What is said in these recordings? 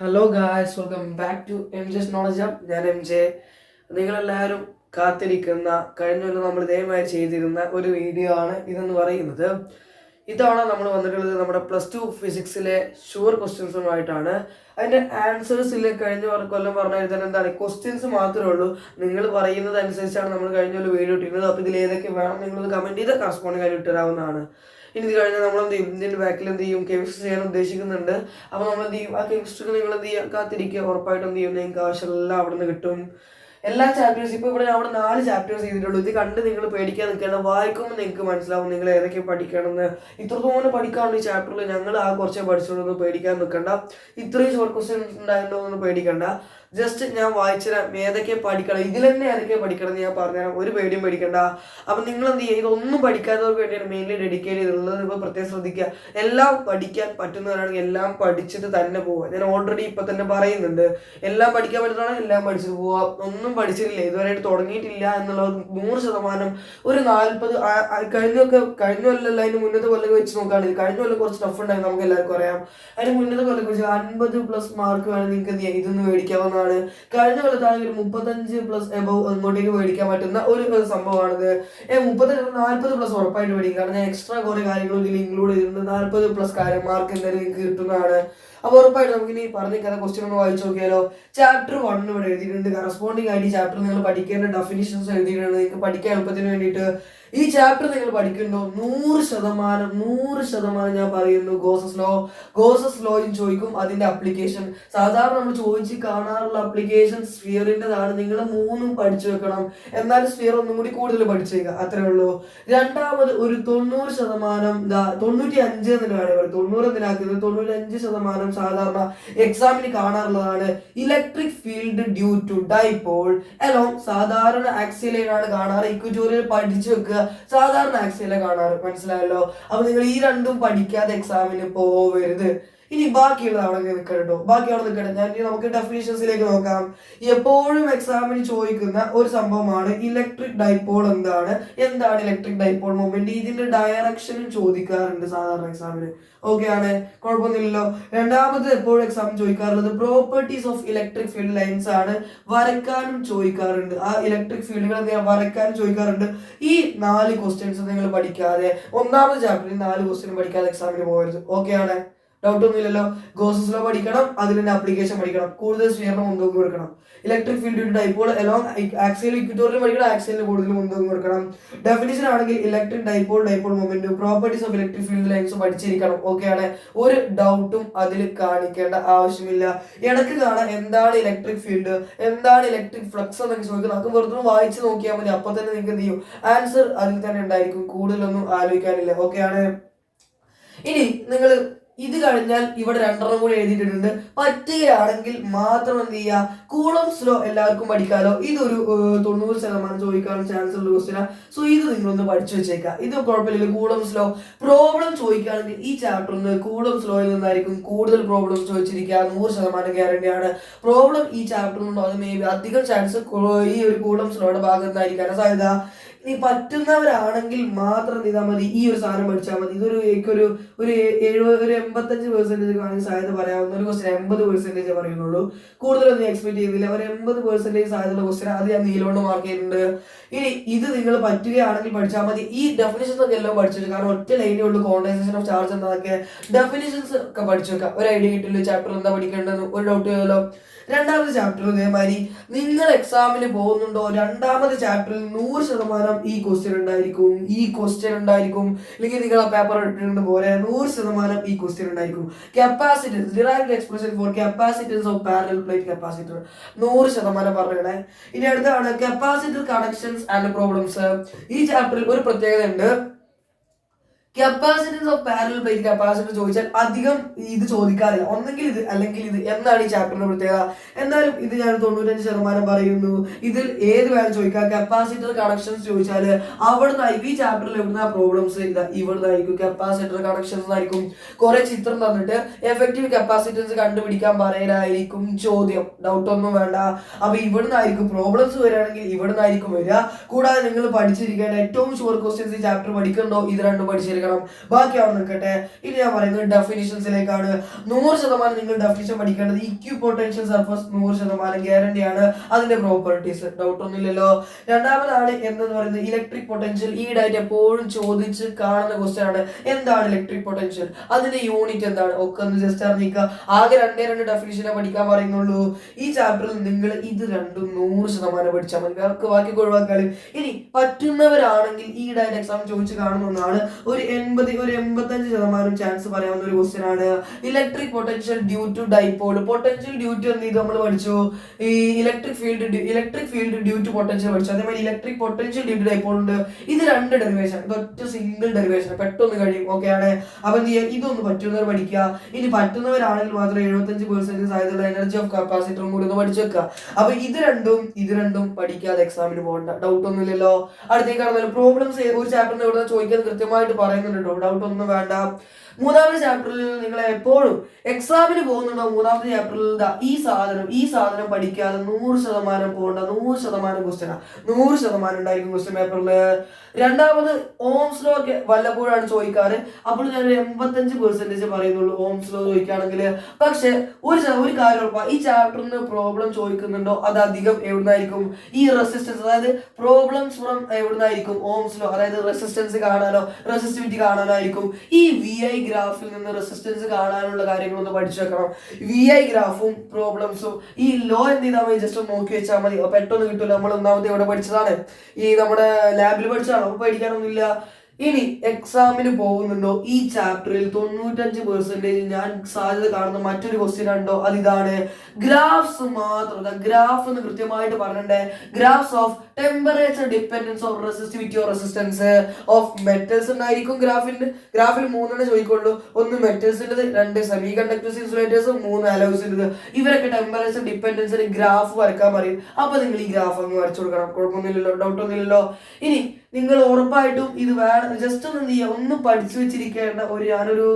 Hello guys welcome back to M J's knowledge up ഞാൻ M J നിങ്ങളെല്ലാവരും കാത്തിരിക്കുന്ന കഴിഞ്ഞ കൊല്ലം നമ്മൾ ദയവായി ചെയ്തിരുന്ന ഒരു വീഡിയോ ആണ് ഇതെന്ന് പറയുന്നത്. ഇതാണ് നമ്മൾ വന്നിട്ടുള്ളത് നമ്മുടെ പ്ലസ് ടു ഫിസിക്സിലെ ഷുവർ ക്വസ്റ്റ്യൻസുമായിട്ടാണ് അതിന്റെ ആൻസേഴ്സിൽ കഴിഞ്ഞ കൊല്ലം പറഞ്ഞാൽ തന്നെ എന്താണ്? ക്വസ്റ്റ്യൻസ് മാത്രമേ ഉള്ളൂ. നിങ്ങൾ പറയുന്നത് അനുസരിച്ചാണ് നമ്മൾ കഴിഞ്ഞ കൊല്ലം വീഡിയോ ഇട്ടിരുന്നത്. അപ്പോൾ ഇതിൽ ഏതൊക്കെ വേണം നിങ്ങളത് കമന്റ് ചെയ്ത് കറസ്പോണ്ടിങ് ആയിട്ട് ഇട്ടുതരാവുന്നതാണ് ഇനി ഇത് കഴിഞ്ഞാൽ നമ്മൾ എന്ത് ചെയ്യും? ഇതിന്റെ ബാക്കിൽ എന്ത് ചെയ്യും? കെമിസ്ട്രി ചെയ്യാൻ ഉദ്ദേശിക്കുന്നുണ്ട്. അപ്പോൾ നമ്മൾ എന്ത് ചെയ്യും? ആ കെമിസ്ട്രിക്ക് നിങ്ങൾ എന്ത് ചെയ്യുക കാത്തിരിക്കുക. ഉറപ്പായിട്ടും എന്ത് ചെയ്യും? നിങ്ങൾക്ക് ആവശ്യമെല്ലാം അവിടെ നിന്ന് കിട്ടും. എല്ലാ ചാപ്റ്റേഴ്സ് ഇപ്പോൾ ഇവിടെ അവിടെ നാല് ചാപ്റ്റേഴ്സ് ചെയ്തിട്ടുള്ളൂ. ഇത് കണ്ട് നിങ്ങൾ പേടിക്കാൻ നിൽക്കേണ്ട വായിക്കുമ്പോൾ നിങ്ങൾക്ക് മനസ്സിലാവും നിങ്ങൾ ഏതൊക്കെ പഠിക്കണമെന്ന്. ഇത്രത്തോളം പഠിക്കാനുള്ള ഈ ചാപ്റ്ററിൽ ഞങ്ങൾ ആ കുറച്ചേ പഠിച്ചുള്ളൂ പേടിക്കാൻ നിൽക്കണ്ട. ഇത്രയും ഷോർട്ട് ക്വസ്റ്റ്യൻസ് ഉണ്ടായിട്ടുണ്ടോ എന്ന് പേടിക്കണ്ട. ജസ്റ്റ് ഞാൻ വായിച്ചുതരാം ഏതൊക്കെ പഠിക്കണം? ഇതിൽ തന്നെ ഏതൊക്കെ പഠിക്കണം എന്ന് ഞാൻ പറഞ്ഞുതരാം. ഒരു പേടിയും പഠിക്കണ്ട അപ്പം നിങ്ങൾ എന്ത് ചെയ്യുക ഇതൊന്നും പഠിക്കാത്തവർക്ക് വേണ്ടിയാണ് മെയിൻലി ഡെഡിക്കേറ്റ് ചെയ്തിട്ടുള്ളത്. ഇപ്പോൾ പ്രത്യേകം ശ്രദ്ധിക്കുക. എല്ലാം പഠിക്കാൻ പറ്റുന്നവരാണെങ്കിൽ എല്ലാം പഠിച്ചിട്ട് തന്നെ പോവുക. ഞാൻ ഓൾറെഡി ഇപ്പം തന്നെ പറയുന്നുണ്ട്. എല്ലാം പഠിക്കാൻ പറ്റുന്നതാണ് എല്ലാം പഠിച്ചിട്ട് പോവുക. ഒന്നും പഠിച്ചിട്ടില്ല. ഇതുവരെയായിട്ട് തുടങ്ങിയിട്ടില്ല എന്നുള്ളത് നൂറ് ശതമാനം ഒരു നാൽപ്പത് കഴിഞ്ഞൊക്കെ കഴിഞ്ഞ കൊല്ലമല്ല അതിന് മുന്നത്തെ കൊല്ലം വെച്ച് നോക്കുകയാണെങ്കിൽ കഴിഞ്ഞ കൊല്ലം കുറച്ച് ടഫ് ഉണ്ടായി നമുക്ക് എല്ലാവർക്കും അറിയാം. അതിന് മുന്നത്തെ കൊല്ലം വെച്ച് അൻപത് പ്ലസ് മാർക്ക് വേണം നിങ്ങൾക്ക് ഇതൊന്നും ചെയ്യാം മേടിക്കാവുന്നതാണ് കഴിഞ്ഞ കൊല്ലത്താണെങ്കിൽ ഒരു മുപ്പത്തഞ്ച് പ്ലസ് എബവ് അങ്ങോട്ടേക്ക് മേടിക്കാൻ പറ്റുന്ന ഒരു സംഭവമാണിത്. മുപ്പത്തഞ്ച് നാൽപ്പത് പ്ലസ് ഉറപ്പായിട്ട് മേടിക്കും. കാരണം ഞാൻ എക്സ്ട്രാ കുറെ കാര്യങ്ങൾ ഇതിൽ ഇൻക്ലൂഡ് ചെയ്തിട്ടുണ്ട്. നാൽപ്പത് പ്ലസ് കാര്യം മാർക്ക് എന്തായാലും കിട്ടുന്നതാണ്. അപ്പോൾ ഉറപ്പായിട്ട് നമുക്ക് ഇനി പറഞ്ഞ കഥ ക്വസ്റ്റ്യൻ ഒന്ന് വായിച്ചു നോക്കിയാലോ? ചാപ്റ്റർ വൺ ഇവിടെ എഴുതിയിട്ടുണ്ട്. കറസ്പോണ്ടിങ് ആയിട്ട് ചാപ്റ്റർ നിങ്ങൾ പഠിക്കേണ്ട ഡെഫിനിഷൻസ് എഴുതിയിട്ടുണ്ട്. നിങ്ങൾക്ക് പഠിക്കാൻ എളുപ്പത്തിന് വേണ്ടിയിട്ട് ഈ ചാപ്റ്റർ നിങ്ങൾ പഠിക്കുന്നുണ്ടോ? നൂറ് ശതമാനം നൂറ് ശതമാനം ഞാൻ പറയുന്നു. ഗോസസ് ലോ ഗോസസ് ലോയും ചോദിക്കും അതിന്റെ അപ്ലിക്കേഷൻ സാധാരണ നമ്മൾ ചോദിച്ച് കാണാറുള്ള അപ്ലിക്കേഷൻ സ്ഫിയറിന്റെതാണ് നിങ്ങൾ മൂന്നും പഠിച്ചു വെക്കണം. എന്നാലും സ്ഫിയർ ഒന്നും കൂടി കൂടുതൽ പഠിച്ചേക്കുക അത്രേ ഉള്ളൂ. രണ്ടാമത് ഒരു തൊണ്ണൂറ് ശതമാനം തൊണ്ണൂറ്റി അഞ്ച് എന്നാണ് പറയും തൊണ്ണൂറ് എന്തിനാക്കുന്നത് തൊണ്ണൂറ്റി അഞ്ച് ശതമാനം സാധാരണ എക്സാമിന് കാണാറുള്ളതാണ്. Electric field due to dipole along സാധാരണ ആക്സിലാണ് കാണാറ്. ഇക്വറ്റോറിയൽ പഠിച്ചു വെക്കുക. സാധാരണ ആക്സിലെ കാണാറ് മനസ്സിലായല്ലോ? അപ്പൊ നിങ്ങൾ ഈ രണ്ടും പഠിക്കാതെ എക്സാമിന് പോവരുത്. ഇനി ബാക്കിയുള്ളത് അവിടെ നിൽക്കണം കേട്ടോ ബാക്കി അവിടെ നിൽക്കണം ഞാൻ ഇനി നമുക്ക് ഡെഫിനേഷൻസിലേക്ക് നോക്കാം. എപ്പോഴും എക്സാമിന് ചോദിക്കുന്ന ഒരു സംഭവമാണ് ഇലക്ട്രിക് ഡൈപോൾ എന്താണ്? എന്താണ് ഇലക്ട്രിക് ഡൈപോൾ മൊമെന്റ് ഇതിന്റെ ഡയറക്ഷനും ചോദിക്കാറുണ്ട് സാധാരണ എക്സാമിന് ഓക്കെ ആണ്. കുഴപ്പമൊന്നുമില്ലല്ലോ. രണ്ടാമത് എപ്പോഴും exam ചോദിക്കാറുള്ളത് properties of electric field lines ആണ് വരയ്ക്കാനും ചോദിക്കാറുണ്ട്. ആ ഇലക്ട്രിക് ഫീൽഡുകൾ ചെയ്യാം വരയ്ക്കാനും ചോദിക്കാറുണ്ട്. ഈ നാല് ക്വസ്റ്റ്യൻസ് നിങ്ങൾ പഠിക്കാതെ ഒന്നാമത് ചാപ്റ്ററിൽ നാല് ക്വസ്റ്റ്യൻ പഠിക്കാതെ എക്സാമിന് പോകരുത്. ഓക്കെ ആണ്. ഡൗട്ട് ഒന്നുമില്ലല്ലോ. ഗോസസ് ലോ പഠിക്കണം അതിൽ ആപ്ലിക്കേഷൻ പഠിക്കണം. കൂടുതൽ സ്വീകരണം മുൻതൂക്കം കൊടുക്കണം. Electric field dipole along axial equatorial പഠിക്കണം ആക്സിയലിന് കൂടുതൽ മുൻതൂക്കം കൊടുക്കണം. ഡെഫിനിഷൻ ആണെങ്കിൽ electric dipole dipole moment properties of electric field lines പഠിച്ചിരിക്കണം. ഓക്കെ ആണ്? ഒരു ഡൗട്ടും അതിൽ കാണിക്കേണ്ട ആവശ്യമില്ല. ഇടയ്ക്ക് കാണാൻ എന്താണ് ഇലക്ട്രിക് ഫീൽഡ് എന്താണ് ഇലക്ട്രിക് ഫ്ലക്സ് എന്നൊക്കെ ചോദിക്കുന്നത് നമുക്ക് വെറുതെ വായിച്ച് നോക്കിയാൽ മതി. അപ്പൊ തന്നെ നിങ്ങൾക്ക് എന്ത് ചെയ്യും? ആൻസർ അതിൽ തന്നെ ഉണ്ടായിരിക്കും. കൂടുതലൊന്നും ആലോചിക്കാനില്ല. ഓക്കെ ആണ്? ഇനി നിങ്ങൾ ഇത് കഴിഞ്ഞാൽ ഇവിടെ രണ്ടെണ്ണം കൂടി എഴുതിയിട്ടുണ്ട് പറ്റുകയാണെങ്കിൽ മാത്രം എന്ത് ചെയ്യുക? കൂളം സ്ലോ എല്ലാവർക്കും പഠിക്കാലോ. ഇതൊരു തൊണ്ണൂറ് ശതമാനം ചോദിക്കാനുള്ള ചാൻസ് ഉള്ള ക്വസ്റ്റിനാണ് സോ ഇത് നിങ്ങളൊന്ന് പഠിച്ചു വെച്ചേക്കുക. ഇത് കുഴപ്പമില്ല. കൂളം സ്ലോ പ്രോബ്ലം ചോദിക്കുകയാണെങ്കിൽ ഈ ചാപ്റ്ററിൽ കൂളം സ്ലോയിൽ നിന്നായിരിക്കും കൂടുതൽ പ്രോബ്ലം ചോദിച്ചിരിക്കുക. നൂറ് ശതമാനം ഗ്യാരണ്ടിയാണ് പ്രോബ്ലം ഈ ചാപ്റ്ററിൽ ഉണ്ടോ അത് മേ ബി അധികം ചാൻസ് ഈ ഒരു കൂളം സ്ലോയുടെ ഭാഗത്തായിരിക്കാനാണ് സാധ്യത ഇനി പറ്റുന്നവരാണെങ്കിൽ മാത്രം നീ മതി. ഈ ഒരു സാധനം പഠിച്ചാൽ മതി. ഇതൊരു എനിക്കൊരു ഒരു എഴുപത് ഒരു എൺപത്തഞ്ച് പെർസെന്റേജ് കാണാൻ സാധ്യത പറയാവുന്ന ഒരു ക്വസ്റ്റൻ എൺപത് പെർസെന്റേജ് പറയുന്നുള്ളൂ കൂടുതലൊന്നും എക്സ്പെക്ട് ചെയ്യുന്നില്ല. ഒരു എൺപത് പെർസെന്റേജ് സാധ്യതയുള്ള ക്വസ്റ്റൻ അത് ഞാൻ നീലോണ്ട് മാർക്ക് ചെയ്തിട്ടുണ്ട് ഇനി ഇത് നിങ്ങൾ പറ്റുകയാണെങ്കിൽ പഠിച്ചാൽ മതി. ഈ ഡെഫിനിഷൻസ് ഒക്കെ എല്ലാം പഠിച്ചു കാരണം ഒറ്റ ലൈനേ ഉള്ളൂ. കോൺഡൻസേഷൻ ഓഫ് ചാർജ് എന്നതൊക്കെ. ഡെഫിനിഷൻസ് ഒക്കെ പഠിച്ചു വെക്കാം. ഒരു ഐഡിയ കിട്ടില്ല. ചാപ്റ്റർ എന്താ പഠിക്കേണ്ടതെന്ന് ഒരു ഡൗട്ട് ഇല്ലല്ലോ. രണ്ടാമത്തെ ചാപ്റ്റർ ഇതേമാതിരി നിങ്ങൾ എക്സാമിന് പോകുന്നുണ്ടോ? രണ്ടാമത് ചാപ്റ്ററിൽ നൂറ് ശതമാനം ഈ ക്വസ്റ്റ്യൻ ഉണ്ടായിരിക്കും. ഈ ക്വസ്റ്റ്യൻ ഉണ്ടായിരിക്കും. അല്ലെങ്കിൽ നിങ്ങൾ ആ പേപ്പർ ഇട്ടിട്ടുണ്ട് പോലെ നൂറ് ശതമാനം ഈ ക്വസ്റ്റ്യൻ ഉണ്ടായിരിക്കും. Capacitance derived expression for capacitance of parallel plate capacitor നൂറ് ശതമാനം പറഞ്ഞേ ഇനി അടുത്താണ് കപ്പാസിറ്റർ കണക്ഷൻസ് ആൻഡ് പ്രോബ്ലംസ് ഈ ചാപ്റ്ററിൽ ഒരു പ്രത്യേകത ഉണ്ട് capacitance of parallel plate capacitor ചോദിച്ചാൽ അധികം ഇത് ചോദിക്കാറില്ല. ഒന്നെങ്കിൽ ഇത് അല്ലെങ്കിൽ ഇത്. എന്നാണ് ഈ ചാപ്റ്ററിന്റെ പ്രത്യേകത? എന്നാലും ഇത് ഞാൻ തൊണ്ണൂറ്റഞ്ച് ശതമാനം പറയുന്നു. ഇതിൽ ഏത് വേണം ചോദിക്കാം? കപ്പാസിറ്റർ കണക്ഷൻസ് ചോദിച്ചാൽ അവിടെ ഈ ചാപ്റ്ററിൽ എവിടുന്ന പ്രോബ്ലംസ് ഇല്ല ഇവിടുന്ന് ആയിരിക്കും കപ്പാസിറ്റർ കണക്ഷൻസ് ആയിരിക്കും. കുറെ ചിത്രം തന്നിട്ട് എഫക്റ്റീവ് കപ്പാസിറ്റൻസ് കണ്ടുപിടിക്കാൻ പറയലായിരിക്കും ചോദ്യം. ഡൗട്ട് ഒന്നും വേണ്ട. അപ്പൊ ഇവിടുന്ന് ആയിരിക്കും പ്രോബ്ലംസ് വരികയാണെങ്കിൽ ഇവിടുന്ന് ആയിരിക്കും വരിക. കൂടാതെ നിങ്ങൾ പഠിച്ചിരിക്കേണ്ട ഏറ്റവും ഷുവർ ക്വസ്റ്റ്യൻസ് ഈ ചാപ്റ്റർ പഠിക്കണ്ടോ ഇത് രണ്ടും പഠിച്ചിരിക്കണം. പഠിച്ചേക്കണം ബാക്കി അവിടെ നിൽക്കട്ടെ ഇനി ഞാൻ പറയുന്നത് ഡെഫിനിഷൻസിലേക്കാണ് നൂറ് ശതമാനം നിങ്ങൾ ഡെഫിനിഷൻ പഠിക്കേണ്ടത് ഇക്യു പൊട്ടൻഷ്യൽ സർഫസ് നൂറ് ശതമാനം ഗ്യാരണ്ടി ആണ്. അതിന്റെ പ്രോപ്പർട്ടീസ് ഡൗട്ട് ഒന്നുമില്ലല്ലോ. രണ്ടാമതാണ് എന്തെന്ന് പറയുന്നത് ഇലക്ട്രിക് പൊട്ടൻഷ്യൽ ഈടായിട്ട് എപ്പോഴും ചോദിച്ച് കാണുന്ന ക്വസ്റ്റ്യൻ ആണ്. എന്താണ് ഇലക്ട്രിക് പൊട്ടൻഷ്യൽ അതിന്റെ യൂണിറ്റ് എന്താണ്? ഒക്കെ ഒന്ന് ജസ്റ്റ് അറിഞ്ഞിക്കുക ആകെ രണ്ടേ രണ്ട് ഡെഫിനിഷനെ പഠിക്കാൻ പറയുന്നുള്ളൂ. ഈ ചാപ്റ്ററിൽ നിങ്ങൾ ഇത് രണ്ടും നൂറ് ശതമാനം പഠിച്ചാൽ മതി. വേർക്ക് ബാക്കി ഒഴിവാക്കാനും ഇനി പറ്റുന്നവരാണെങ്കിൽ ഈ ഡയറ്റ് എക്സാം ചോദിച്ച് കാണുന്ന ഒന്നാണ്. ഒരു എൺപത് ഒരു എൺപത്തഞ്ച് ശതമാനം ചാൻസ് പറയാവുന്ന ഒരു ക്വസ്റ്റ്യൻ ആണ്. Electric potential due to dipole potential due to എന്ത് ചെയ്തു നമ്മൾ പഠിച്ചു? ഈ electric field electric field due to potential പഠിച്ചു. അതേമാതിരി electric potential due to dipole ഉണ്ട്. ഇത് രണ്ട് ഡെറിവേഷൻ ഒറ്റ സിംഗിൾ ഡെറിവേഷൻ പെട്ടെന്ന് കഴിയും ഓക്കെ ആണ്? അപ്പൊ എന്ത് ചെയ്യുക ഇതൊന്ന് പറ്റുന്നവർ പഠിക്കുക. ഇനി പറ്റുന്നവരാണെങ്കിൽ മാത്രം എഴുപത്തഞ്ച് പെർസെന്റ് സാധ്യതയുള്ള എനർജി ഓഫ് കപ്പാസിറ്ററും കൂടി ഒന്ന് പഠിച്ചു വെക്കുക. അപ്പൊ ഇത് രണ്ടും ഇത് രണ്ടും പഠിക്കാതെ എക്സാമിന് പോകണ്ട. ഡൗട്ട് ഒന്നുമില്ലല്ലോ അടുത്തേക്കാണ് പ്രോബ്ലംസ് ഒരു ചാപ്റ്ററിന് ഇവിടെ ചോദിക്കാൻ കൃത്യമായിട്ട് പറയുന്നുണ്ട് ഡൗട്ട് ഒന്നും വേണ്ട. മൂന്നാമത്തെ ചാപ്റ്ററിൽ നിങ്ങൾ എപ്പോഴും എക്സാമിന് പോകുന്നുണ്ടോ? മൂന്നാമത്തെ ചാപ്റ്ററിൽ ഈ സാധനം ഈ സാധനം പഠിക്കാതെ നൂറ് ശതമാനം പോകണ്ട നൂറ് ശതമാനം ക്വസ്റ്റ്യനാ നൂറ് ശതമാനം ഉണ്ടായിരിക്കും ക്വസ്റ്റ്യൻ പേപ്പറിൽ രണ്ടാമത് ഓംസ് ലോ ഒക്കെ വല്ലപ്പോഴാണ് ചോദിക്കാറ്? അപ്പോൾ ഞാൻ എൺപത്തഞ്ച് പെർസെന്റേജ് പറയുന്നുള്ളൂ ഓംസ് ലോ ചോദിക്കുകയാണെങ്കിൽ. പക്ഷെ ഒരു ഒരു കാര്യം ഉറപ്പാണ് ഈ ചാപ്റ്ററിന് പ്രോബ്ലം ചോദിക്കുന്നുണ്ടോ? അത് അധികം എവിടുന്നായിരിക്കും? ഈ റെസിസ്റ്റൻസ് അതായത് പ്രോബ്ലംസ് ഫ്രം എവിടുന്നായിരിക്കും? ഓംസ് ലോ അതായത് റെസിസ്റ്റൻസ് കാണാനോ റെസിസ്റ്റിവിറ്റി കാണാനോ ആയിരിക്കും. ഈ വി ഐ ഗ്രാഫിൽ നിന്ന് റെസിസ്റ്റൻസ് കാണാനുള്ള കാര്യങ്ങളൊന്ന് പഠിച്ചു വെക്കണം. വി ഐ ഗ്രാഫും പ്രോബ്ലംസും ഈ ലോ എന്ത് ചെയ്താൽ മതി? ജസ്റ്റ് നോക്കി വെച്ചാൽ മതി. പെട്ടെന്ന് കിട്ടില്ല നമ്മൾ ഒന്നാമത് ഇവിടെ പഠിച്ചതാണ്? ഈ നമ്മുടെ ലാബിൽ പഠിച്ചതാണ്? അപ്പൊ പഠിക്കാനൊന്നുമില്ല. ഇനി എക്സാമിന് പോകുന്നുണ്ടോ? ഈ ചാപ്റ്ററിൽ തൊണ്ണൂറ്റഞ്ച് പെർസെന്റേജ് ഞാൻ സാധ്യത കാണുന്ന മറ്റൊരു ക്വസ്റ്റ്യൻ ഉണ്ടോ? അത് ഇതാണ് ഗ്രാഫ്സ് മാത്രം ഗ്രാഫ് എന്ന് കൃത്യമായിട്ട് പറഞ്ഞിട്ടേ. Graphs of temperature dependence of resistivity of resistance of metals ഉണ്ടായിരിക്കും ഗ്രാഫിന്റെ ഗ്രാഫിൽ മൂന്നെണ്ണം ചോദിക്കുള്ളൂ. ഒന്ന് മെറ്റൽസിന്റെ രണ്ട് സെമി കണ്ടക്ടേഴ്സ് ഇൻസുലേറ്റേഴ്സ് മൂന്ന് അലോസിന്റെ ഇവരൊക്കെ ടെമ്പറേച്ചർ ഡിപ്പെൻഡൻസിന് ഗ്രാഫ് വരക്കാൻ പറയും. അപ്പൊ നിങ്ങൾ ഈ ഗ്രാഫ് അങ്ങ് വരച്ചു കൊടുക്കണം. കുഴപ്പമൊന്നുമില്ലല്ലോ. ഡൗട്ട് ഒന്നുമില്ലല്ലോ. ഇനി നിങ്ങൾ ഉറപ്പായിട്ടും ഇത് വേണം. ജസ്റ്റ് ഒന്ന് എന്ത് ചെയ്യുക ഒന്ന് പഠിച്ചു വെച്ചിരിക്കേണ്ട ഒരു ഞാനൊരു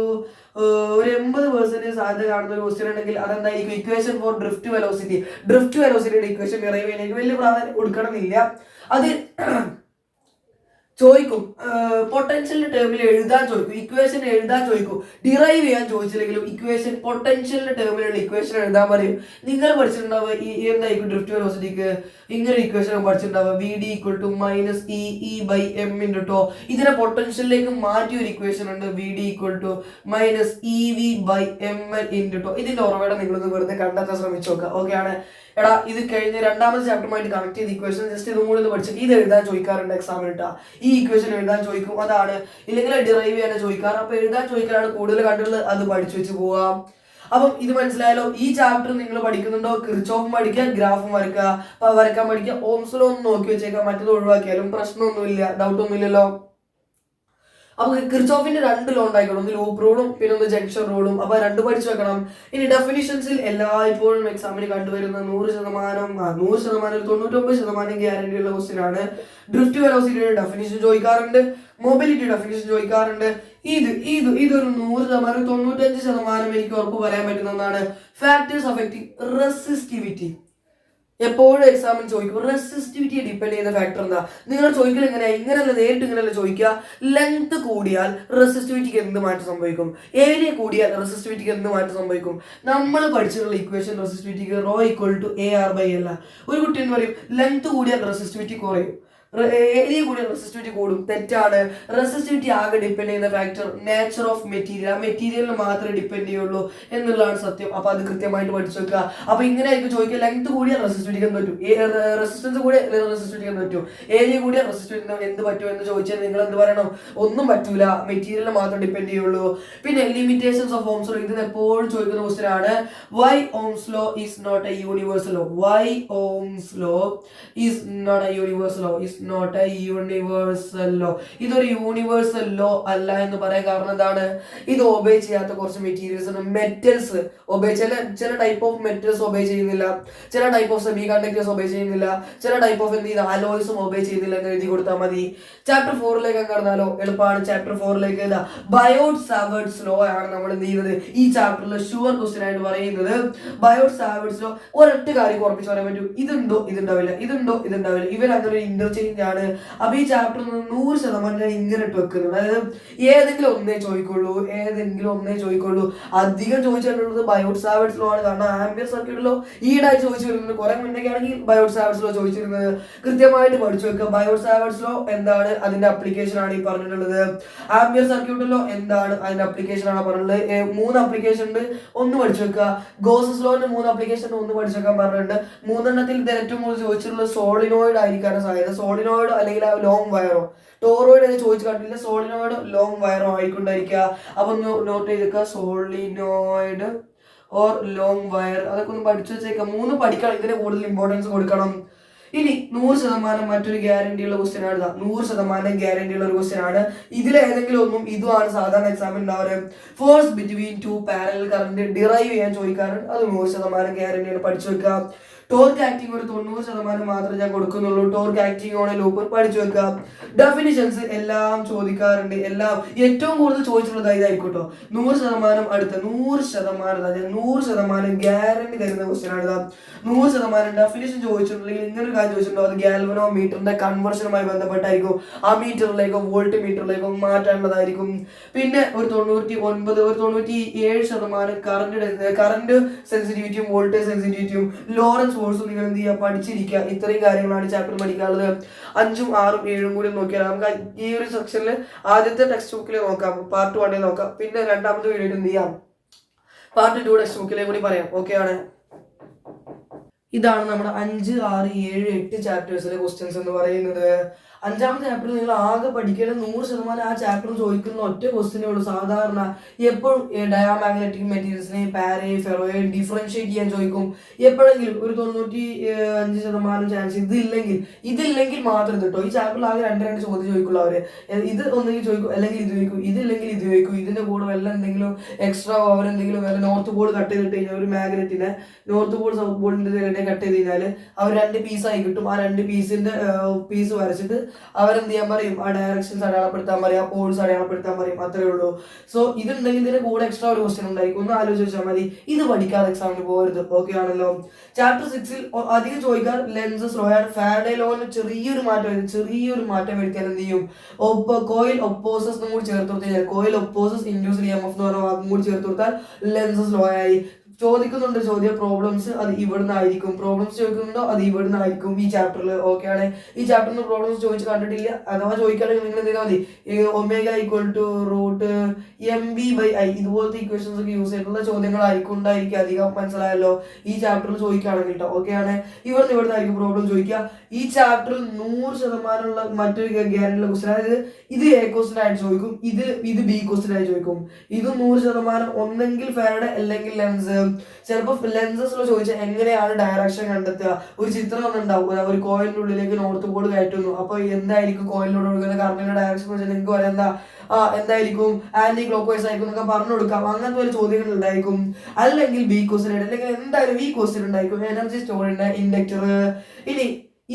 ഒരു എൺപത് പെർസെന്റേജ് സാധ്യത കാണുന്ന ഒരു ക്വസ്റ്റ്യൻ ഉണ്ടെങ്കിൽ അതെന്തായിരിക്കും equation for drift velocity drift വെലോസിറ്റിയുടെ equation ഇറങ്ങിയതിലേക്ക് വലിയ പ്രാധാന്യം കൊടുക്കണമെന്നില്ല. അത് ചോദിക്കും. പൊട്ടൻഷ്യൽ ടേമിൽ എഴുതാൻ ചോദിക്കും. ഇക്വേഷൻ എഴുതാൻ ചോദിക്കും. ഡിറൈവ് ചെയ്യാൻ ചോദിച്ചില്ലെങ്കിലും ഇക്വേഷൻ പൊട്ടൻഷ്യലിന്റെ ടേമിലുള്ള ഇക്വേഷൻ എഴുതാൻ പറയും. നിങ്ങൾ പഠിച്ചിട്ടുണ്ടാവുക ഈ എന്തായിരിക്കും ഡ്രിഫ്റ്റ് വെലോസിറ്റിക്ക് ഇങ്ങനെ equation പഠിച്ചിട്ടുണ്ടാവുക. V D equal to minus E E by M into ഇതിനെ പൊട്ടൻഷ്യലിലേക്ക് മാറ്റി ഒരു ഇക്വേഷൻ ഉണ്ട്. V D equal to minus E V by M L into ഇതിന്റെ ഉറവിടം നിങ്ങളൊന്ന് വെറുതെ കണ്ടെത്താൻ ശ്രമിച്ചു നോക്കുക. ഓക്കെ ആണ്. എടാ ഇത് കഴിഞ്ഞ് രണ്ടാമത്തെ ചാപ്റ്ററുമായിട്ട് കണക്ട് ചെയ്ത ഇക്വേഷൻ ജസ്റ്റ് ഇതും കൂടി ഒന്ന് പഠിച്ചു ഇത് എഴുതാൻ ചോദിക്കാറുണ്ട് എക്സാമിൽ ഇട്ടാ. ഈ ഇക്വേഷൻ എഴുതാൻ ചോദിക്കും അതാണ്. ഇല്ലെങ്കിൽ ഡിറൈവ് ചെയ്യാൻ ചോദിക്കാറ്. അപ്പൊ എഴുതാൻ ചോദിക്കാനാണ് കൂടുതൽ കണ്ടുള്ളത് അത് പഠിച്ചു വെച്ച് പോവാം. അപ്പം ഇത് മനസ്സിലായാലോ ഈ ചാപ്റ്റർ നിങ്ങൾ പഠിക്കുന്നുണ്ടോ? കിർച്ചോഫും പഠിക്കുക ഗ്രാഫും വരക്കുക വരയ്ക്കാൻ പഠിക്കുക ഓംസിലോ ഒന്ന് നോക്കി വെച്ചേക്കാം. മറ്റത് ഒഴിവാക്കിയാലും പ്രശ്നമൊന്നുമില്ല ഡൗട്ട് ഒന്നുമില്ലല്ലോ. അപ്പൊ ക്രിച്ചോഫിന്റെ രണ്ട് ലോ ഉണ്ടായിക്കോളും. ഒന്ന് ലൂപ്പ് റൂളും പിന്നെ ഒന്ന് ജംഗ്ഷൻ റൂളും. അപ്പൊ രണ്ട് പഠിച്ചു വെക്കണം ഇനി ഡെഫിനിഷൻസിൽ എല്ലായ്പ്പോഴും എക്സാമിന് കണ്ടുവരുന്ന നൂറ് ശതമാനം നൂറ് ശതമാനം തൊണ്ണൂറ്റൊമ്പത് ശതമാനം ഗ്യാരണ്ടി ഉള്ള ക്വസ്റ്റ്യൻ ആണ്. ഡ്രിഫ്റ്റ് വെലോസിറ്റിയുടെ ഡെഫിനിഷൻ ചോദിക്കാറുണ്ട്. മൊബിലിറ്റി ഡെഫിനിഷൻ ചോദിക്കാറുണ്ട്. ഇത് ഇത് ഇതൊരു നൂറ് ശതമാനം തൊണ്ണൂറ്റഞ്ച് ശതമാനം എനിക്ക് ഉറപ്പ് പറയാൻ പറ്റുന്ന ഒന്നാണ്. ഫാക്ടേഴ്സ് അഫക്റ്റിംഗ് റെസിസ്റ്റിവിറ്റി എപ്പോഴും എക്സാമിൽ ചോദിക്കും. റെസിസ്റ്റിവിറ്റിയെ ഡിപ്പെൻഡ് ചെയ്യുന്ന ഫാക്ടർ എന്താ? നിങ്ങൾ ചോദിക്കൽ എങ്ങനെയാ? ഇങ്ങനെയല്ല നേരിട്ട് ഇങ്ങനെയല്ല ചോദിക്കുക. ലെങ്ത് കൂടിയാൽ റെസിസ്റ്റിവിറ്റിക്ക് എന്ത് മാറ്റം സംഭവിക്കും? ഏരിയ കൂടിയാൽ റെസിസ്റ്റിവിറ്റിക്ക് എന്ത് മാറ്റം സംഭവിക്കും? നമ്മൾ പഠിച്ചിട്ടുള്ള equation റെസിസ്റ്റിവിറ്റിക്ക് rho equal to A R by അല്ല ഒരു കുട്ടി എന്ന് പറയും? ലെങ്ത് കൂടിയാൽ റെസിസ്റ്റിവിറ്റി കുറയും. ഏരിയ കൂടിയ റെസിസ്റ്റിവിറ്റി കൂടും തെറ്റാണ്. റെസിസ്റ്റിവിറ്റി ആകെ ഡിപ്പെൻഡ് ചെയ്യുന്ന ഫാക്ടർ നേച്ചർ ഓഫ് മെറ്റീരിയൽ ആ മെറ്റീരിയലിന് മാത്രമേ ഡിപ്പെൻഡ് ചെയ്യുള്ളൂ എന്നുള്ളതാണ് സത്യം. അപ്പൊ അത് കൃത്യമായിട്ട് പഠിച്ചു വെക്കുക. അപ്പൊ ഇങ്ങനെ ആയിരിക്കും ചോദിക്കുക. ലെങ്ത് കൂടിയ റെസിസ്റ്റിവിറ്റിക്ക് എന്ത് പറ്റും? റെസിസ്റ്റൻസ് കൂടിയ റെസിസ്റ്റിവിറ്റിക്ക് എന്ത് പറ്റും? ഏരിയ കൂടിയ റെസിസ്റ്റിവിറ്റി എന്ത് പറ്റും എന്ന് ചോദിച്ചാൽ നിങ്ങൾ എന്ത് പറയണം? ഒന്നും പറ്റൂല. മെറ്റീരിയലിന് മാത്രം ഡിപ്പെൻഡ് ചെയ്യുള്ളൂ. പിന്നെ ലിമിറ്റേഷൻസ് ഓഫ് ഹോംസ് ലോ ഇത് എപ്പോഴും ചോദിക്കുന്ന ക്വസ്റ്റ്യൻ ആണ് why Ohm's law is not a universal law why Ohm's law is not a universal law is not a universal law ഇതൊരു യൂണിവേഴ്സൽ ലോ അല്ല എന്ന് പറയാൻ കാരണം എന്താണ്? ഇത് ഒബേ ചെയ്യാത്ത കുറച്ച് മെറ്റീരിയൽസ് ഉണ്ട് മെറ്റൽസ് ഒബേ ചില ചില ടൈപ്പ് ഓഫ് മെറ്റൽസ് ഒബേ ചെയ്യുന്നില്ല. ചില type of semiconductors obey ചെയ്യുന്നില്ല. ചില ടൈപ്പ് ഓഫ് എന്ത് ചെയ്യുന്ന അലോയ്സും ഒബേ ചെയ്യുന്നില്ല എന്ന് എഴുതി കൊടുത്താൽ മതി. ചാപ്റ്റർ ഫോറിലേക്ക് കടന്നാലോ? എളുപ്പമാണ് ചാപ്റ്റർ ഫോറിലേക്ക് എന്താ? ബയോട്ട് സാവേർഡ്സ് ലോ ആണ് നമ്മൾ എന്ത് ചെയ്യുന്നത്? ഈ ചാപ്റ്ററിൽ ഷുവർ ക്വസ്റ്റ്യൻ ആയിട്ട് പറയുന്നത് ബയോട്ട് സാവേർഡ്സ് ലോ ഒരൊറ്റ കാര്യം ഉറപ്പിച്ച് പറയാൻ പറ്റും. ഇതുണ്ടോ? ഇതുണ്ടാവില്ല. ഇതുണ്ടോ? ഇതുണ്ടാവില്ല. ഇവർ അങ്ങനെ ഒരു ഇന്റർചേഞ്ച് ചേഞ്ച് ആണ് അപ്പൊ ഈ ചാപ്റ്റർ നൂറ് ശതമാനം ഞാൻ ഇങ്ങനെ ഇട്ട് വെക്കുന്നത് അതായത് ഏതെങ്കിലും ഒന്നേ ചോദിക്കുള്ളൂ ഏതെങ്കിലും ഒന്നേ ചോദിക്കുള്ളൂ. അധികം ചോദിച്ചിട്ടുള്ളത് ബയോട്ട് സാവേഴ്സിലോ ആണ്. കാരണം ആംബിയർ സർക്കിളിലോ ഈടായി ചോദിച്ചിരുന്നത് കുറെ മുന്നേക്ക് ആണെങ്കിൽ ബയോട്ട് സാവേഴ്സിലോ ചോദിച്ചിരുന്നത് കൃത്യമായിട്ട് പഠിച്ചു വെക്കുക. ബയോട്ട് സാവേഴ്സിലോ എന്താണ് അതിന്റെ അപ്ലിക്കേഷൻ ആണ് ഈ പറഞ്ഞിട്ടുള്ളത്. ആംബിയർ സർക്യൂട്ടിലോ എന്താണ് അതിന്റെ അപ്ലിക്കേഷൻ ആണ് പറഞ്ഞിട്ടുള്ളത്. മൂന്ന് അപ്ലിക്കേഷൻ ഉണ്ട് ഒന്ന് പഠിച്ചു വെക്കുക. ഗോസസ് ലോന്റെ മൂന്ന് അപ്ലിക്കേഷൻ ഒന്ന് പഠിച്ചു വെക്കാൻ പറഞ്ഞിട്ടുണ്ട്. മൂന്നെണ്ണത്തിൽ ഇത് ഏറ്റവും കൂടുതൽ ചോദിച്ചിട്ടുള്ളത് സോളിനോയിഡ് ആയിരിക്കാനാണ്. സാധ്യത സോളിനോയിഡ് അല്ലെങ്കിൽ ആ ലോങ് വയറോ ടോറോയിഡ് എന്ന് ചോദിച്ചു കണ്ടില്ല സോളിനോയിഡ് ലോങ് വയറോ ആയിക്കൊണ്ടായിരിക്കുക. അപ്പൊ നോട്ട് ചെയ്തേക്കുക. സോളിനോയിഡ് ഓർ ലോങ് വയർ അതൊക്കെ ഒന്ന് പഠിച്ചു വെച്ചേക്കാം മൂന്ന് പഠിക്കണം. ഇതിന് കൂടുതൽ ഇമ്പോർട്ടൻസ് കൊടുക്കണം. ഇനി നൂറ് ശതമാനം മറ്റൊരു ഗ്യാരണ്ടി ഉള്ള ക്വസ്റ്റ്യൻ ആണ് നൂറ് ശതമാനം ഗ്യാരണ്ടി ഉള്ള ഒരു ക്വസ്റ്റ്യൻ ആണ്. ഇതിൽ ഏതെങ്കിലും ഒന്നും ഇതുമാണ് സാധാരണ എക്സാമിൽ ഉണ്ടാവുക force between two parallel current derive ചെയ്യാൻ ചോദിക്കാറുണ്ട്. അത് നൂറ് ശതമാനം ഗ്യാരണ്ടിയാണ് പഠിച്ചു വെക്കുക. ടോർക്ക് ആക്ടിങ് ഒരു തൊണ്ണൂറ് ശതമാനം മാത്രമേ ഞാൻ കൊടുക്കുന്നുള്ളൂ. ടോർക്ക് ആക്ടിങ് ഓൺ ലൂപ്പ് പഠിച്ചു വെക്കാം ഡെഫിനിഷൻസ് എല്ലാം ചോദിക്കാറുണ്ട്. എല്ലാം ഏറ്റവും കൂടുതൽ ചോദിച്ചിട്ടുള്ളത് ഇതായിക്കോട്ടോ കേട്ടോ നൂറ് ശതമാനം അടുത്ത നൂറ് ശതമാനം അതായത് നൂറ് ശതമാനം ഗ്യാരണ്ടി തരുന്ന ക്വസ്റ്റ്യൻ ആണ് നൂറ് ശതമാനം ഡെഫിനിഷൻ ചോദിച്ചിട്ടുണ്ടെങ്കിൽ ഇങ്ങനൊരു കാര്യം ചോദിച്ചിട്ടുണ്ടോ? അത് ഗാൽവനോ മീറ്ററിന്റെ കൺവെർഷനുമായി ബന്ധപ്പെട്ടായിരിക്കും. ആ മീറ്ററിലേക്കോ വോൾട്ട് മീറ്ററിലേക്കോ മാറ്റാനുള്ളതായിരിക്കും. പിന്നെ ഒരു തൊണ്ണൂറ്റി ഒൻപത് ഒരു തൊണ്ണൂറ്റി ഏഴ് ശതമാനം കറണ്ട് കറണ്ട് സെൻസിറ്റിവിറ്റിയും വോൾട്ടേജ് സെൻസിറ്റിവിറ്റിയും ലോറൻസ് ഫോഴ്സും നിങ്ങൾ എന്ത് ചെയ്യുക പഠിച്ചിരിക്കുക. ഇത്രയും കാര്യങ്ങളാണ് ചാപ്റ്റർ പഠിക്കാനുള്ളത്. അഞ്ചും ആറും ഏഴും കൂടി നോക്കിയാൽ നമുക്ക് ഈ ഒരു സെക്ഷനിൽ ആദ്യത്തെ ടെക്സ്റ്റ് ബുക്കിൽ നോക്കാം. പാർട്ട് വണ്ണിൽ നോക്കാം. പിന്നെ രണ്ടാമത്തെ വീഡിയോ എന്ത് ചെയ്യാം? പാർട്ട് ടു ടെക്സ്റ്റ് ബുക്കിലെ കൂടി പറയാം. ഓക്കെ ആണ്? ഇതാണ് നമ്മുടെ അഞ്ച് ആറ് ഏഴ് എട്ട് ചാപ്റ്റേഴ്സിലെ ക്വസ്റ്റ്യൻസ് എന്ന് പറയുന്നത്. അഞ്ചാമത്തെ ചാപ്റ്റർ നിങ്ങൾ ആകെ പഠിക്കേണ്ട നൂറ് ശതമാനം ആ ചാപ്റ്റർ ചോദിക്കുന്ന ഒറ്റ ക്വസ്റ്റിനേ ഉള്ളൂ. സാധാരണ എപ്പോഴും ഡയാമാഗ്നറ്റിക് മെറ്റീരിയൽസിനെ പാരേ ഫെറോയെ ഡിഫറൻഷിയേറ്റ് ചെയ്യാൻ ചോദിക്കും. എപ്പോഴെങ്കിലും ഒരു തൊണ്ണൂറ്റി അഞ്ച് ശതമാനം ചാൻസ് ഇതില്ലെങ്കിൽ ഇതില്ലെങ്കിൽ മാത്രം കേട്ടോ ഈ ചാപ്റ്ററിൽ ആകെ രണ്ട് രണ്ട് ചോദ്യം ചോദിക്കുള്ളൂ അവർ ഇത് ഒന്നെങ്കിൽ ചോദിക്കും അല്ലെങ്കിൽ ഇത് ചോദിക്കും. ഇതില്ലെങ്കിൽ ഇത് ചോദിക്കും. ഇതിന്റെ കൂടെ വല്ല എന്തെങ്കിലും എക്സ്ട്രാ ഓവർ എന്തെങ്കിലും വല്ല നോർത്ത് പോൾ കട്ട് ചെയ്തിട്ട് കഴിഞ്ഞാൽ ഒരു മാഗ്നറ്റിനെ നോർത്ത് പോൾ സൗത്ത് പോളിന്റെ കട്ട് ചെയ്ത് കഴിഞ്ഞാൽ അവർ രണ്ട് പീസായി കിട്ടും. ആ രണ്ട് പീസിന്റെ പീസ് വരച്ചിട്ട് അവരെന്ത് ചെയ്യാൻ പറയും? ആ ഡയറക്ഷൻസ് അടയാളപ്പെടുത്താൻ പറയും ആ പോൾസ് അടയാളപ്പെടുത്താൻ പറയും. അത്രേ ഉള്ളൂ. സോ ഇതുണ്ടെങ്കിൽ ഇതിന്റെ കൂടെ എക്സ്ട്രാ ഒരു ക്വസ്റ്റ്യൻ ഉണ്ടായിരിക്കും. ഒന്ന് ആലോചിച്ചാൽ മതി. ഇത് പഠിക്കാതെ എക്സാമിന് പോകരുത്. ഓക്കെ ആണല്ലോ? ചാപ്റ്റർ സിക്സിൽ അധികം ചോദിക്കാൻ ലെൻസസ് ഫാഡേ ഫാരഡേ ലോന് ചെറിയൊരു മാറ്റം ചെറിയൊരു മാറ്റം വരുത്തിയാൽ എന്ത് ചെയ്യും? കോയിൽ ഒപ്പോസസ് കൂടി ചേർത്ത് കൊടുത്തു കഴിഞ്ഞാൽ coil opposes induced E M F എന്ന് പറഞ്ഞ വാക്കും കൂടി ചേർത്ത് കൊടുത്താൽ ലെൻസസ് ലോ ആയി. ചോദിക്കുന്നുണ്ട് ചോദ്യം പ്രോബ്ലംസ് അത് ഇവിടുന്ന് ആയിരിക്കും പ്രോബ്ലംസ് ചോദിക്കുന്നുണ്ടോ? അത് ഇവിടുന്ന് ആയിരിക്കും ഈ ചാപ്റ്ററിൽ ഓക്കെ ആണ്. ഈ ചാപ്റ്ററിന് പ്രോബ്ലംസ് ചോദിച്ച് കണ്ടിട്ടില്ല. അഥവാ ചോദിക്കുകയാണെങ്കിൽ നിങ്ങൾ എന്ത് ചെയ്താൽ മതി omega equal to root M B by I ഇതുപോലത്തെ ഇക്വേഷൻസ് ഒക്കെ യൂസ് ചെയ്തിട്ടുള്ള ചോദ്യങ്ങളായിരിക്കും ഉണ്ടായിരിക്കും അധികം മനസ്സിലായല്ലോ. ഈ ചാപ്റ്ററിൽ ചോദിക്കുകയാണെങ്കിൽ കേട്ടോ ഓക്കെ ആണ്. ഇവിടുന്ന് ഇവിടുന്ന് ആയിരിക്കും പ്രോബ്ലം ചോദിക്കുക. ഈ ചാപ്റ്ററിൽ നൂറ് ശതമാനമുള്ള മറ്റൊരു ഗ്യാരണ്ടിയുള്ള ക്വസ്റ്റൻ അതായത് ഇത് എ ക്വസ്റ്റൻ ആയിട്ട് ചോദിക്കും. ഇത് ഇത് ബി ക്വസ്റ്റൻ ആയിട്ട് ചോദിക്കും. ഇത് നൂറ് ശതമാനം ഒന്നെങ്കിൽ ഫാരഡെ അല്ലെങ്കിൽ ലെൻസ് ചിലപ്പോൾ ലെൻസസിൽ ചോദിച്ചാൽ എങ്ങനെയാണ് ഡയറക്ഷൻ കണ്ടെത്തുക? ഒരു ചിത്രം ഒന്നും ഉണ്ടാവും ഒരു കോയിലിന്റെ ഉള്ളിലേക്ക് നോർത്ത് പോൾ കയറ്റുന്നു. അപ്പൊ എന്തായിരിക്കും കോയിലിനോട് കൊടുക്കുന്ന കറണ്ടിന്റെ ഡയറക്ഷൻ വെച്ചാൽ നിങ്ങൾക്ക് പറയാം എന്താ? എന്തായിരിക്കും? ആന്റി ക്ലോക്ക് വൈസ് ആയിരിക്കും എന്നൊക്കെ പറഞ്ഞു കൊടുക്കാം. അങ്ങനത്തെ ഒരു ചോദ്യങ്ങൾ ഉണ്ടായിരിക്കും. അല്ലെങ്കിൽ ബി ക്വസ്റ്റൻ അല്ലെങ്കിൽ എന്തായാലും വി ക്വസ്റ്റൻ ഉണ്ടായിരിക്കും. എനർജി സ്റ്റോറിന്റെ ഇൻഡക്ടർ ഇനി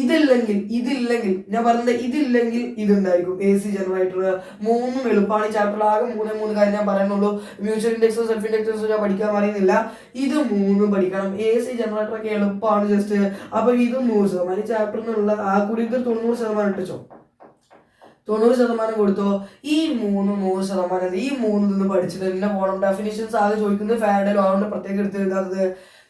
ഇതില്ലെങ്കിൽ ഇതില്ലെങ്കിൽ ഞാൻ പറഞ്ഞത് ഇതില്ലെങ്കിൽ ഇതുണ്ടായിരിക്കും. എ സി ജനറേറ്റർ മൂന്നും എളുപ്പമാണ്. ഈ ചാപ്റ്ററിൽ ആകെ മൂന്നേ മൂന്ന് കാര്യം ഞാൻ പറയുന്നുള്ളൂ. മ്യൂച്വൽ ഇൻഡെക്സോ സെൽഫ് ഇൻഡെക്സോ ഞാൻ പഠിക്കാൻ പറയുന്നില്ല. ഇത് മൂന്നും പഠിക്കണം. എ സി ജനറേറ്റർ ഒക്കെ എളുപ്പമാണ് ജസ്റ്റ് അപ്പൊ ഇതും നൂറ് ശതമാനം. ഈ ചാപ്റ്ററിനുള്ള ആ കൂടി ഇത് തൊണ്ണൂറ് ശതമാനം ഇട്ടിച്ചോ? തൊണ്ണൂറ് ശതമാനം കൊടുത്തോ? ഈ മൂന്ന് നൂറ് ശതമാനം. ഈ മൂന്നിൽ നിന്ന് പഠിച്ചിട്ട് എന്നെ പോകണം ഡെഫിനിഷൻസ് ആകെ ചോദിക്കുന്നത് ഫാഡലോ അതുകൊണ്ട് പ്രത്യേകം എടുത്ത് എഴുതാത്തത്.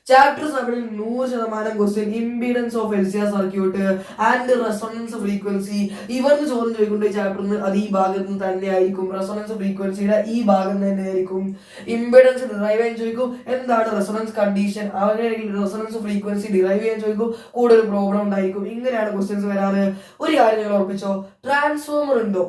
ചാപ്റ്റർ സെവനിൽ നൂറ് ശതമാനം question impedance of L C R circuit and resonance frequency ഇവർക്ക് ചോദ്യം ചോദിക്കേണ്ട ഈ ചാപ്റ്ററിന് അത് ഈ ഭാഗത്ത് തന്നെ ആയിരിക്കും. റെസൊണൻസ് ഫ്രീക്വൻസിയുടെ ഈ ഭാഗം തന്നെ ആയിരിക്കും. ഇംപീഡൻസ് ഡിറൈവ് ചെയ്യാൻ ചോദിക്കും. എന്താണ് റെസൊണൻസ് കണ്ടീഷൻ അവരുടെ റെസൊണൻസ് ഫ്രീക്വൻസി ഡിറൈവ് ചെയ്യാൻ ചോദിക്കും. കൂടുതൽ പ്രോബ്ലം ഉണ്ടായിരിക്കും. ഇങ്ങനെയാണ് ക്വസ്റ്റ്യൻസ് വരാറ്. ഒരു കാര്യം നിങ്ങൾ ഉറപ്പിച്ചോ ട്രാൻസ്ഫോമർ ഉണ്ടോ?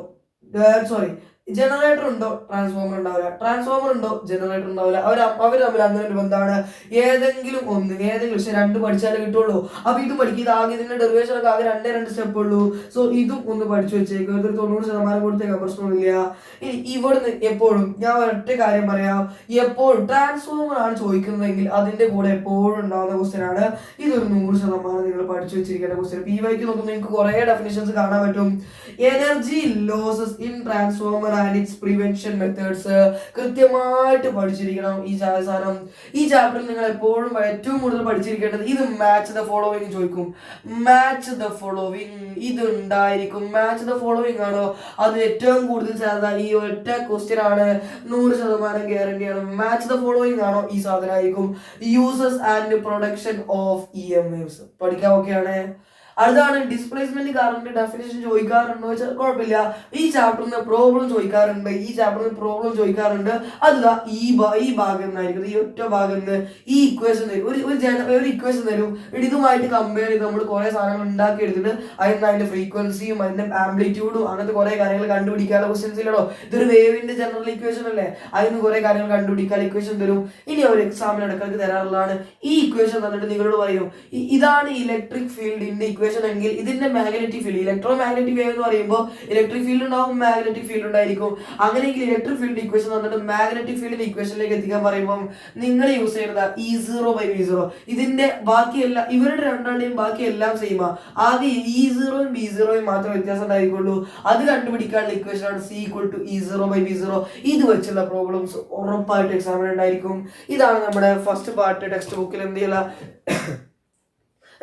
സോറി ജനറേറ്റർ ഉണ്ടോ? ട്രാൻസ്ഫോമർ ഉണ്ടാവില്ല. ട്രാൻസ്ഫോമർ ഉണ്ടോ? ജനറേറ്റർ ഉണ്ടാവില്ല. അവർ അവർ തമ്മിൽ അങ്ങനെ ഒരു ബന്ധമാണ് ഏതെങ്കിലും ഒന്ന് ഏതെങ്കിലും പക്ഷെ രണ്ട് പഠിച്ചാലേ കിട്ടുള്ളൂ. അപ്പൊ ഇത് പഠിക്കുക ഇത് ആകെ ഇതിന്റെ ഡെറിവേഷൻ ഒക്കെ ആകെ രണ്ടേ രണ്ട് സ്റ്റെപ്പ് ഉള്ളൂ. സോ ഇതും ഒന്ന് പഠിച്ചു വെച്ചേക്കും. ഒരു തൊണ്ണൂറ് ശതമാനം കൊടുത്തേക്കാം. പ്രശ്നമൊന്നുമില്ല. ഇനി ഇവിടുന്ന് എപ്പോഴും ഞാൻ ഒരൊറ്റ കാര്യം പറയാം. എപ്പോഴും ട്രാൻസ്ഫോമർ ആണ് ചോദിക്കുന്നതെങ്കിൽ അതിന്റെ കൂടെ എപ്പോഴും ഉണ്ടാവുന്ന ക്വസ്റ്റ്യൻ ആണ്. ഇതൊരു നൂറ് ശതമാനം നിങ്ങൾ പഠിച്ചു വെച്ചിരിക്കേണ്ട ക്വസ്റ്റ്യൻ പി വൈക്ക് നോക്കുമ്പോൾ നിങ്ങൾക്ക് കുറെ ഡെഫിനേഷൻസ് കാണാൻ പറ്റും. Energy losses in transformer and its prevention methods കൃത്യമായിട്ട് പഠിച്ചിരിക്കണം ഈ അവസാനം. ഈ ചാപ്റ്ററിൽ നിങ്ങൾ എപ്പോഴും ഏറ്റവും കൂടുതൽ പഠിച്ചിരിക്കേണ്ടത് ഇത് മാച്ച് ദ ഫോളോവിങ് ചോദിക്കും. മാച്ച് ദ ഫോളോവിങ് ഇത് ഉണ്ടായിരിക്കും മാച്ച് ദ ഫോളോവിങ് ആണോ? അത് ഏറ്റവും കൂടുതൽ സാധ്യത ഈ ഒറ്റ ക്വസ്റ്റ്യൻ ആണ്. നൂറ് ശതമാനം ഗ്യാരണ്ടിയാണ് മാച്ച് ദ ഫോളോവിങ് ആണോ? ഈ സാധനമായിരിക്കും uses and production of E M S പഠിക്കാൻ ഓക്കെയാണ് അടുത്താണ് ഡിസ്പ്ലേസ്മെന്റ് കാറിന്റെ ഡെഫിനേഷൻ ചോദിക്കാറുണ്ടോ? വെച്ചാൽ കുഴപ്പമില്ല. ഈ ചാപ്റ്ററിന് പ്രോബ്ലം ചോദിക്കാറുണ്ട്. ഈ ചാപ്റ്ററിന് പ്രോബ്ലം ചോദിക്കാറുണ്ട്. അതിലാ ഈ ഈ ഭാഗം എന്നായിരിക്കും ഈ ഒറ്റ ഭാഗം നിന്ന് ഈ ഇക്വേഷൻ തരും ഒരു ഒരു ജന ഒരു ഇക്വേഷൻ തരും. ഇതുമായിട്ട് കമ്പയർ ചെയ്ത് നമ്മൾ കുറെ സാധനങ്ങൾ ഉണ്ടാക്കി എടുത്തിട്ട് അതിന് അതിന്റെ ഫ്രീക്വൻസിയും അതിന്റെ ആംപ്ലിറ്റ്യൂഡും അങ്ങനത്തെ കുറെ കാര്യങ്ങൾ കണ്ടുപിടിക്കാനുള്ള ക്വസ്റ്റ്യൻസ് ഇല്ലടോ. ഇതൊരു വേവിന്റെ ജനറൽ ഇക്വേഷൻ അല്ലേ? അതിന് കുറെ കാര്യങ്ങൾ കണ്ടുപിടിക്കാൻ ഇക്വേഷൻ തരും. ഇനി ഒരു എക്സാമിന് ഇടക്കിടക്ക് തരാറുള്ളതാണ്. ഈ ഇക്വേഷൻ തന്നിട്ട് നിങ്ങളോട് പറയും ഇതാണ് ഇലക്ട്രിക് ഫീൽഡിന്റെ ഇക്വേഷൻ എങ്കിൽ ഇതിന്റെ magnetic field electro magnetic wave എന്ന് പറയുമ്പോൾ ഇലക്ട്രിക് ഫീൽഡ് ഉണ്ടാവും മാഗ്നറ്റിക് ഫീൽഡ് ഉണ്ടായിരിക്കും. അങ്ങനെയെങ്കിൽ ഇലക്ട്രിക് ഫീൽഡ് ഇക്വേഷൻ വന്നിട്ട് മാഗ്നറ്റിക് ഫീൽഡിന്റെ ഇക്വേഷനിലേക്ക് എത്തിക്കാൻ പറയുമ്പോൾ നിങ്ങൾ യൂസ് ചെയ്യുന്നത് E zero by V zero ഇതിന്റെ ബാക്കി ഇവരുടെ രണ്ടാളുടെയും ബാക്കി എല്ലാം സെയിമാ ആകെ ഇ സീറോയും ബി സീറോയും മാത്രം വ്യത്യാസം ഉണ്ടായിരിക്കുള്ളൂ. അത് കണ്ടുപിടിക്കാനുള്ള ഇക്വേഷൻ ആണ് C equal to E zero by B zero ഇത് വെച്ചുള്ള പ്രോബ്ലംസ് ഉറപ്പായിട്ട് എക്സാമിന് ഉണ്ടായിരിക്കും. ഇതാണ് നമ്മുടെ ഫസ്റ്റ് പാർട്ട് ടെക്സ്റ്റ് ബുക്കിൽ എന്ത് ചെയ്യില്ല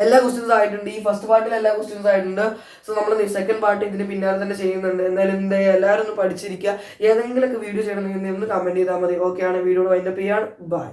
എല്ലാ ക്വസ്റ്റ്യൻസ് ആയിട്ടുണ്ട്. ഈ ഫസ്റ്റ് പാർട്ടിൽ എല്ലാ ക്വസ്റ്റ്യൻസ് ആയിട്ടുണ്ട്. സോ നമ്മൾ സെക്കൻഡ് പാർട്ട് ഇതിന് പിന്നാലെ തന്നെ ചെയ്യുന്നുണ്ട്. എന്തായാലും എന്താ എല്ലാവരും ഒന്ന് പഠിച്ചിരിക്കുക. ഏതെങ്കിലുമൊക്കെ വീഡിയോ ചെയ്യണമെങ്കിൽ ഒന്ന് കമന്റ് ചെയ്താൽ മതി. ഓക്കെ ആണ്. വീഡിയോ വൈൻഡപ്പ് ചെയ്യാൻ ബൈ